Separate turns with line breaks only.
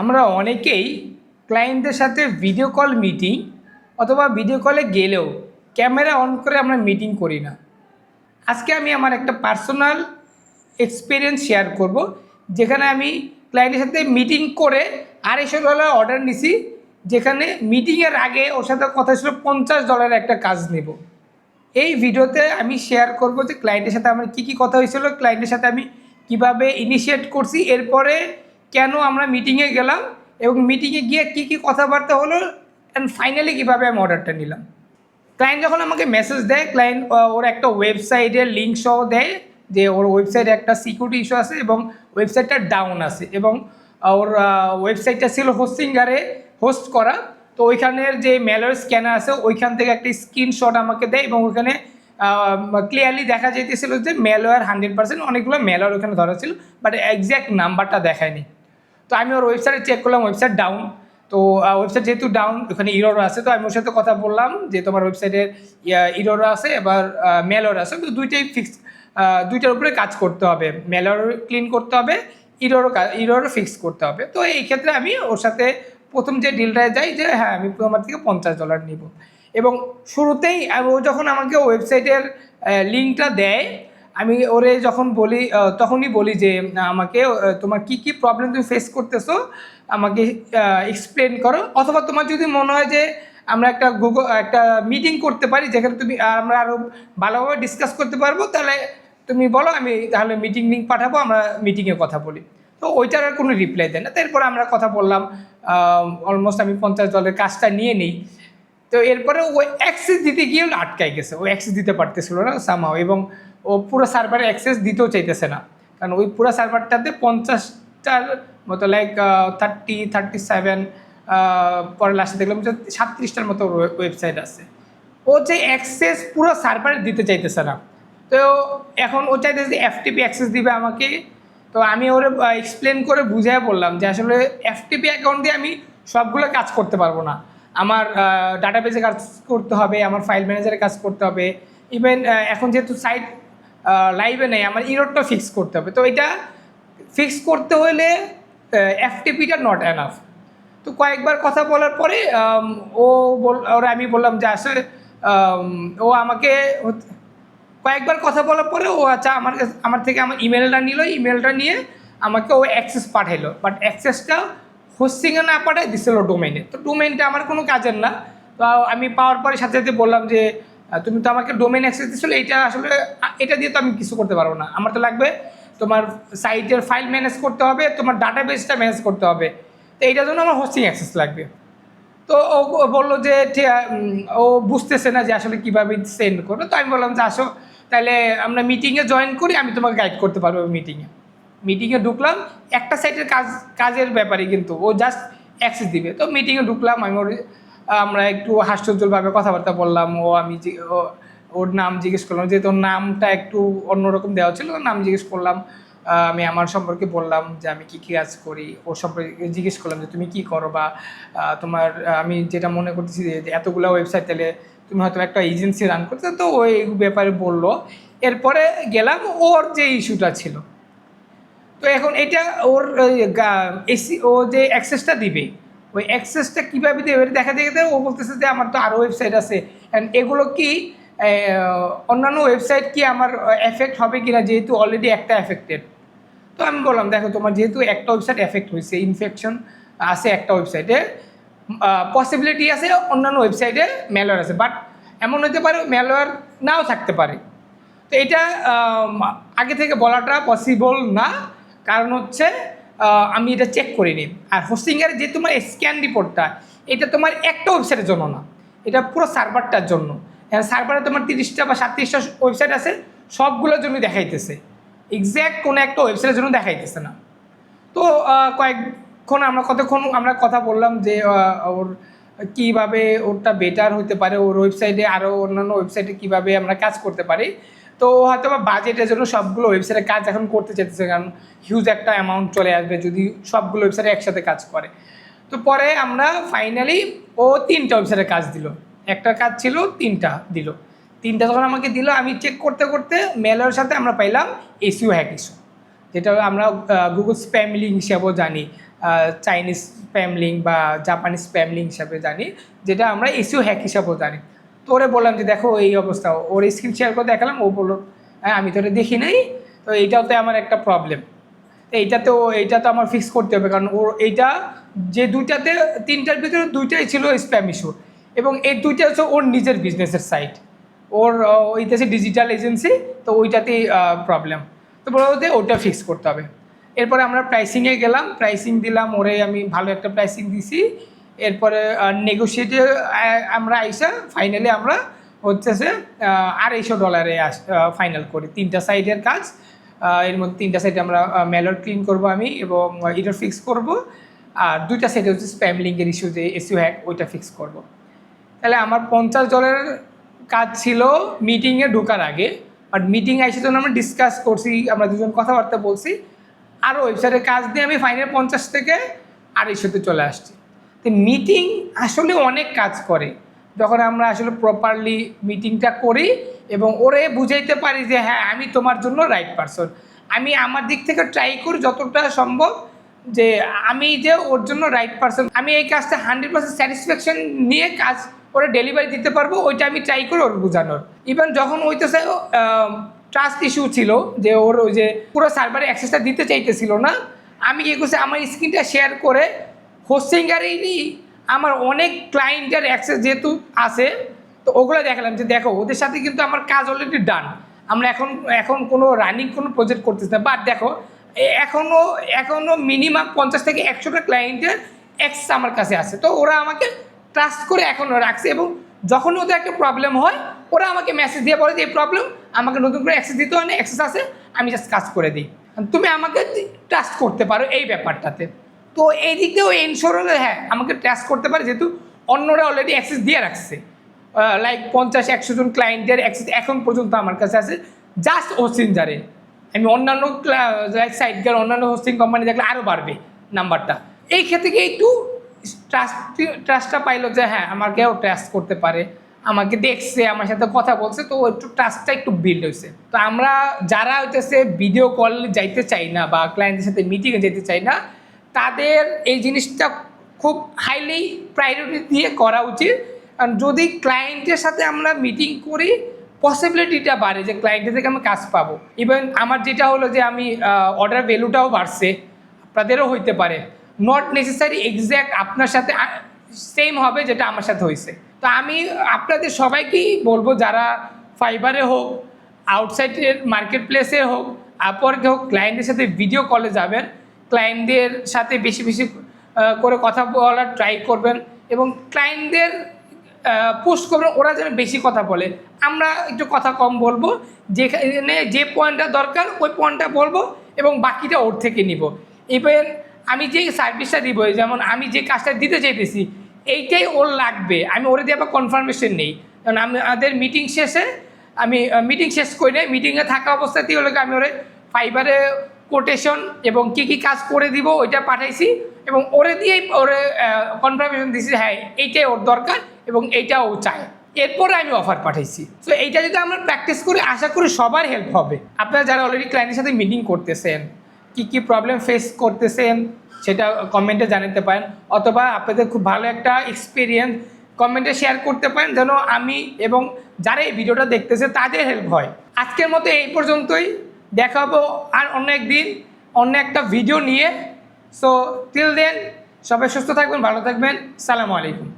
আমরা অনেকেই ক্লায়েন্টদের সাথে ভিডিও কল মিটিং অথবা ভিডিও কলে গেলেও ক্যামেরা অন করে আমরা মিটিং করি না। আজকে আমি আমার একটা পার্সোনাল এক্সপিরিয়েন্স শেয়ার করব, যেখানে আমি ক্লায়েন্টের সাথে মিটিং করে আড়াইশো ডলার অর্ডার নিছি, যেখানে মিটিংয়ের আগে ওর সাথে কথা ছিল পঞ্চাশ ডলারের একটা কাজ নেব। এই ভিডিওতে আমি শেয়ার করব যে ক্লায়েন্টের সাথে আমার কী কী কথা হয়েছিল ক্লায়েন্টের সাথে আমি কীভাবে ইনিশিয়েট করছি, এরপরে কেন আমরা মিটিংয়ে গেলাম এবং মিটিংয়ে গিয়ে কী কী কথাবার্তা হলো অ্যান্ড ফাইনালি কীভাবে আমি অর্ডারটা নিলাম। ক্লায়েন্ট যখন আমাকে মেসেজ দেয় ক্লায়েন্ট ওর একটা ওয়েবসাইটের লিঙ্ক সহ দেয় যে ওর ওয়েবসাইটে একটা সিকিউরিটি ইস্যু আছে এবং ওয়েবসাইটটা ডাউন আছে এবং ওর ওয়েবসাইটটা ছিল হোস্টিঙ্গারে হোস্ট করা। তো ওইখানের যে মেলার স্ক্যানার আছে, ওইখান থেকে একটা স্ক্রিনশট আমাকে দেয় এবং ওইখানে ক্লিয়ারলি দেখা যাইতেছিল যে মেলোয়ার হান্ড্রেড পার্সেন্ট অনেকগুলো মেলোয়ার ওখানে ধরা ছিল বাট এক্স্যাক্ট নাম্বারটা দেখায়নি। তো আমি ওর ওয়েবসাইটে চেক করলাম ওয়েবসাইট ডাউন তো ওয়েবসাইট যেহেতু ডাউন ওখানে ইরোর আছে। তো আমি ওর সাথে কথা বললাম যে তোমার ওয়েবসাইটের ইরোর আছে, এবার মেলোর আছে। তো দুইটাই ফিক্স দুইটার উপরে কাজ করতে হবে। মেলোর ক্লিন করতে হবে ইরোরও ইরোরও ফিক্স করতে হবে। তো এই ক্ষেত্রে আমি ওর সাথে প্রথম যে ডিলটায় যাই যে হ্যাঁ আমি আমার থেকে পঞ্চাশ ডলার নিব। এবং শুরুতেই ও যখন আমাকে ওয়েবসাইটের লিঙ্কটা দেয় আমি ওরে যখন বলি তখনই বলি যে আমাকে তোমার কি কি প্রবলেম তুমি ফেস করতেছো, আমাকে এক্সপ্লেন করো। অথবা তোমার যদি মনে হয় যে, আমরা একটা গুগল একটা মিটিং করতে পারি, যেখানে তুমি, আমরা আরও ভালোভাবে ডিসকাস করতে পারব, তাহলে তুমি বলো, আমি তাহলে মিটিং লিঙ্ক পাঠাবো, আমরা মিটিংয়ে কথা বলি। তো ওইটার আর কোনো রিপ্লাই দেয় না। তারপরে আমরা কথা বললাম অলমোস্ট আমি পঞ্চাশ ডলারের কাজটা নিয়ে নিই। তো এরপরে ও অ্যাক্সেস দিতে গিয়ে আটকাই গেছে ও অ্যাক্সেস দিতে পারতেছিল না সামাও এবং ও পুরো সার্ভারে অ্যাক্সেস দিতেও চাইতেছে না। কারণ ওই পুরো সার্ভারটাতে পঞ্চাশটার মতো লাইক থার্টি থার্টি সেভেন পরে লাস্টে দেখলাম যে সাতত্রিশটার মতো ওয়েবসাইট আছে। ও যে অ্যাক্সেস পুরো সার্ভারে দিতে চাইতেছে না। তো এখন ও চাইতেছে এফটিপি অ্যাক্সেস দিবে আমাকে। তো আমি ওরে এক্সপ্লেন করে বুঝাই বললাম যে আসলে এফটিপি অ্যাকাউন্ট দিয়ে আমি সবগুলো কাজ করতে পারব না। আমার ডাটাবেজে কাজ করতে হবে, আমার ফাইল ম্যানেজারে কাজ করতে হবে। ইভেন এখন যেহেতু সাইট লাইভে নেই, আমার ইরোডটা ফিক্স করতে হবে। তো এটা ফিক্স করতে হলে এফটিপিটা নট এনাফ তো কয়েকবার কথা বলার পরে ও বল, ওরা আমি বললাম যে আসলে ও আমাকে কয়েকবার কথা বলার পরে ও আচ্ছা আমার আমার থেকে আমার ইমেলটা নিল ইমেলটা নিয়ে আমাকে ও অ্যাক্সেস পাঠাইলো। বাট অ্যাক্সেসটা হোস্টিংয়ে না পাঠায় দিছিল ডোমেইনে তো ডোমেইনটা আমার কোনো কাজের না। তো আমি পাওয়ার পরে সাথে সাথে বললাম যে তুমি তো আমাকে ডোমেন অ্যাক্সেস দিছিল এটা আসলে, এটা দিয়ে তো আমি কিছু করতে পারব না। আমার তো লাগবে তোমার সাইটের ফাইল ম্যানেজ করতে হবে, তোমার ডাটাবেসটা ম্যানেজ করতে হবে। তো এইটার জন্য আমার হোস্টিং অ্যাক্সেস লাগবে। তো ও বলল যে ও বুঝতেছে না যে আসলে কীভাবে সেন্ড করবে। তো আমি বললাম, যে, আসো। তাহলে আমরা মিটিংয়ে জয়েন করি, আমি তোমাকে গাইড করতে পারব মিটিংয়ে মিটিংয়ে ঢুকলাম, একটা সাইটের কাজ, কাজের ব্যাপারে কিন্তু ও জাস্ট অ্যাক্সেস দিবে। তো মিটিংয়ে ঢুকলাম, আমি ওর আমরা একটু হাস্যোজ্জ্বলভাবে কথাবার্তা বললাম, ও আমি ও- ওর নাম জিজ্ঞেস করলাম, যেহেতু ওর নামটা একটু অন্যরকম দেওয়া ছিল নাম জিজ্ঞেস করলাম আমি আমার সম্পর্কে বললাম যে আমি কী কী কাজ করি, ওর সম্পর্কে জিজ্ঞেস করলাম যে তুমি কী করো বা তোমার, আমি যেটা মনে করতেছি যে যে এতগুলো ওয়েবসাইট তাহলে তুমি হয়তো একটা এজেন্সি রান করতে, তো ওই ব্যাপারে বলল, এরপরে গেলাম ওর যে ইস্যুটা ছিল। তো এখন এটা ওর এসি, ও যে অ্যাক্সেসটা দিবে ওই অ্যাক্সেসটা কীভাবে দেবে দেখা দেখে ও বলতেছে যে আমার তো আরও ওয়েবসাইট আছে। অ্যান্ড এগুলো কি অন্যান্য ওয়েবসাইট কি আমার এফেক্ট হবে কিনা? যেহেতু অলরেডি একটা এফেক্টেড তো আমি বললাম, দেখো, তোমার যেহেতু একটা ওয়েবসাইট এফেক্ট হয়েছে ইনফেকশন আছে একটা ওয়েবসাইটে পসিবিলিটি আছে অন্যান্য ওয়েবসাইটে ম্যালওয়্যার আছে। বাট এমন হতে পারে ম্যালওয়্যার নাও থাকতে পারে। তো এটা আগে থেকে বলাটা পসিবল না। কারণ হচ্ছে আমি এটা চেক করিনি আর হোস্টিংয়ের যে তোমার স্ক্যান রিপোর্টটা এটা তোমার একটা ওয়েবসাইটের জন্য না। এটা পুরো সার্ভারটার জন্য। সার্ভারে তোমার তিরিশটা বা সাতত্রিশটা ওয়েবসাইট আছে, সবগুলোর জন্য দেখাইতেছে। এক্স্যাক্ট কোনো একটা ওয়েবসাইটের জন্য দেখাইতেছে না। তো কয়েকক্ষণ আমরা কতক্ষণ আমরা কথা বললাম যে ওর কীভাবে ওরটা বেটার হতে পারে, ওর ওয়েবসাইটে আরও অন্যান্য ওয়েবসাইটে কীভাবে আমরা কাজ করতে পারি। তো হয়তো বা বাজেটের জন্য সবগুলো ওয়েবসাইটে কাজ এখন করতে চাইতেছে, কারণ হিউজ একটা অ্যামাউন্ট চলে আসবে যদি সবগুলো ওয়েবসাইটে একসাথে কাজ করে। তো পরে আমরা ফাইনালি ও তিনটা ওয়েবসাইটে কাজ দিল। একটা কাজ ছিল, তিনটা দিল। তিনটা যখন আমাকে দিল, আমি চেক করতে করতে মেলের সাথে আমরা পাইলাম এসিও হ্যাক ইস্যু যেটা আমরা গুগল স্প্যামলিং হিসাবেও জানি চাইনিজ স্প্যামলিং বা জাপানিজ স্প্যামলিং হিসাবে জানি, যেটা আমরা এসিও হ্যাক হিসাবেও জানি। তো ওরে বললাম যে দেখো এই অবস্থা, ওর স্ক্রিন শেয়ার করে দেখালাম, ও বলল হ্যাঁ আমি তো দেখি নাই, তো এইটাও তো আমার একটা প্রবলেম এইটা তো এইটা তো আমার ফিক্স করতে হবে, কারণ ওর এইটা যে দুইটাতে, তিনটার ভিতরে দুইটাই ছিল স্প্যাম ইস্যু এবং এই দুইটা হচ্ছে ওর নিজের বিজনেসের সাইট ওর ওইটা ওইটাছে ডিজিটাল এজেন্সি তো ওইটাতেই প্রবলেম তো বলো যে ওটা ফিক্স করতে হবে। এরপরে আমরা প্রাইসিংয়ে গেলাম প্রাইসিং দিলাম, ওরে আমি ভালো একটা প্রাইসিং দিছি। এরপরে নেগোসিয়েটে আমরা আইসা ফাইনালি আমরা হচ্ছে আড়াইশো ডলারে আস ফাইনাল করি। তিনটা সাইডের কাজ এর মধ্যে তিনটা সাইডে আমরা মেলর ক্লিন করব আমি এবং ইটার ফিক্স করব। আর দুইটা সাইডে হচ্ছে স্প্যাম লিঙ্কের ইস্যু যে এসিউ হ্যাক ওইটা ফিক্স করব। তাহলে আমার পঞ্চাশ ডলারের কাজ ছিল মিটিংয়ে ঢোকার আগে। বাট মিটিং আইসে যখন আমরা ডিসকাস করছি, আমরা দুজন কথাবার্তা বলছি আরও ওয়েবসাইটের কাজ দিয়ে আমি ফাইনাল পঞ্চাশ থেকে আড়াইশোতে চলে আসছি। তো মিটিং আসলে অনেক কাজ করে। যখন আমরা আসলে প্রপারলি মিটিংটা করি এবং ওরে বুঝাইতে পারি যে হ্যাঁ আমি তোমার জন্য রাইট পারসন আমি আমার দিক থেকে ট্রাই করি যতটা সম্ভব যে, আমি যে ওর জন্য রাইট পারসন আমি এই কাজটা হান্ড্রেড পার্সেন্ট স্যাটিসফ্যাকশন নিয়ে কাজ ওরা ডেলিভারি দিতে পারব, ওইটা আমি ট্রাই করি ওর বোঝানোর। ইভেন যখন ওইটাছে ট্রাস্ট ইস্যু ছিল যে ওর ওই যে পুরো সার্ভারে অ্যাক্সেসটা দিতে চাইতেছিল না, আমি কি করছি, আমার স্ক্রিনটা শেয়ার করে হোস্টিংয়ারেরই আমার অনেক ক্লায়েন্টের অ্যাক্সেস যেহেতু আছে, তো ওগুলো দেখালাম যে দেখো, ওদের সাথে কিন্তু আমার কাজ অলরেডি ডান আমরা এখন এখন কোনো রানিং কোনো প্রজেক্ট করতেছি না। বাট দেখো এখনও এখনও মিনিমাম পঞ্চাশ থেকে একশোটা ক্লায়েন্টের এক্স আমার কাছে আছে। তো ওরা আমাকে ট্রাস্ট করে এখনও রাখছে এবং যখন ওদের একটা প্রবলেম হয়, ওরা আমাকে মেসেজ দিয়ে বলে যে, এই প্রবলেম আমাকে নতুন করে অ্যাক্সেস দিতে হয় না অ্যাক্সেস আছে, আমি জাস্ট কাজ করে দিই। তুমি আমাকে ট্রাস্ট করতে পারো এই ব্যাপারটাতে। তো এই দিক দিয়েও এনশোর হলে হ্যাঁ আমাকে ট্রাস্ট করতে পারে, যেহেতু অন্যরা অলরেডি অ্যাক্সেস দিয়ে রাখছে। লাইক পঞ্চাশ, একশো জন ক্লায়েন্টের অ্যাক্সেস এখন পর্যন্ত আমার কাছে আছে জাস্ট হোস্টিংজারে আমি অন্যান্য লাইক সাইটকার অন্যান্য হোস্টিং কোম্পানি দেখলে আরও বাড়বে নাম্বারটা এই ক্ষেত্রে গিয়ে একটু ট্রাস্ট ট্রাস্টটা পাইলো যে হ্যাঁ আমাকেও ট্রাস্ট করতে পারে, আমাকে দেখছে, আমার সাথে কথা বলছে, তো একটু ট্রাস্টটা একটু বিল্ড হয়েছে। তো আমরা যারা হইতেছে ভিডিও কল যাইতে চাই না বা ক্লায়েন্টের সাথে মিটিংয়ে যেতে চাই না তাদের এই জিনিসটা খুব হাইলি প্রায়োরিটি দিয়ে করা উচিত। কারণ যদি ক্লায়েন্টের সাথে আমরা মিটিং করি পসিবিলিটিটা বাড়ে যে ক্লায়েন্টের থেকে আমি কাজ পাবো। ইভেন আমার যেটা হলো যে আমি অর্ডার ভ্যালুটাও বাড়ছে, আপনাদেরও হইতে পারে। নট নেসেসারি এক্স্যাক্ট আপনার সাথে সেম হবে যেটা আমার সাথে হয়েছে তো আমি আপনাদের সবাইকেই বলব, যারা ফাইবারে হোক আউটসাইডের মার্কেট প্লেসে হোক আপরকে হোক ক্লায়েন্টের সাথে ভিডিও কলে যাবেন। ক্লায়েন্টদের সাথে বেশি বেশি করে কথা বলার ট্রাই করবেন এবং ক্লায়েন্টদের পোস্ট করবেন, ওরা যেন বেশি কথা বলে। আমরা একটু কথা কম বলব, যেখানে যে পয়েন্টটা দরকার, ওই পয়েন্টটা বলব এবং বাকিটা ওর থেকে নিব। ইভেন আমি যে সার্ভিসটা দিব, যেমন আমি যে কাজটা দিতে চাইতেছি, এইটাই ওর লাগবে। আমি ওরে দিয়ে আবার কনফার্মেশন নেই। কারণ আমি আমাদের মিটিং শেষে, আমি মিটিং শেষ করে মিটিংয়ে থাকা অবস্থাতেই হলো কি, আমি ওরে ফাইবারে কোটেশন এবং কি কি কাজ করে দিব ওইটা পাঠাইছি এবং ওরে দিয়েই ওরে কনফার্মেশন দিছি হ্যাঁ এইটাই ওর দরকার এবং এইটা ও চায়। এরপরে আমি অফার পাঠাইছি। তো এইটা যদি আমরা প্র্যাকটিস করি, আশা করি সবার হেল্প হবে। আপনারা যারা অলরেডি ক্লায়েন্টের সাথে মিটিং করতেছেন, কি কি প্রবলেম ফেস করতেছেন, সেটা কমেন্টে জানাতে পারেন। অথবা আপনাদের খুব ভালো একটা এক্সপিরিয়েন্স কমেন্টে শেয়ার করতে পারেন, যেন আমি এবং যারা এই ভিডিওটা দেখতেছে, তাদের হেল্প হয়। আজকের মতো এই পর্যন্তই। দেখাবো আর অন্য একদিন অন্য একটা ভিডিও নিয়ে। সো টিল দেন সবাই সুস্থ থাকবেন, ভালো থাকবেন। সালামু আলাইকুম।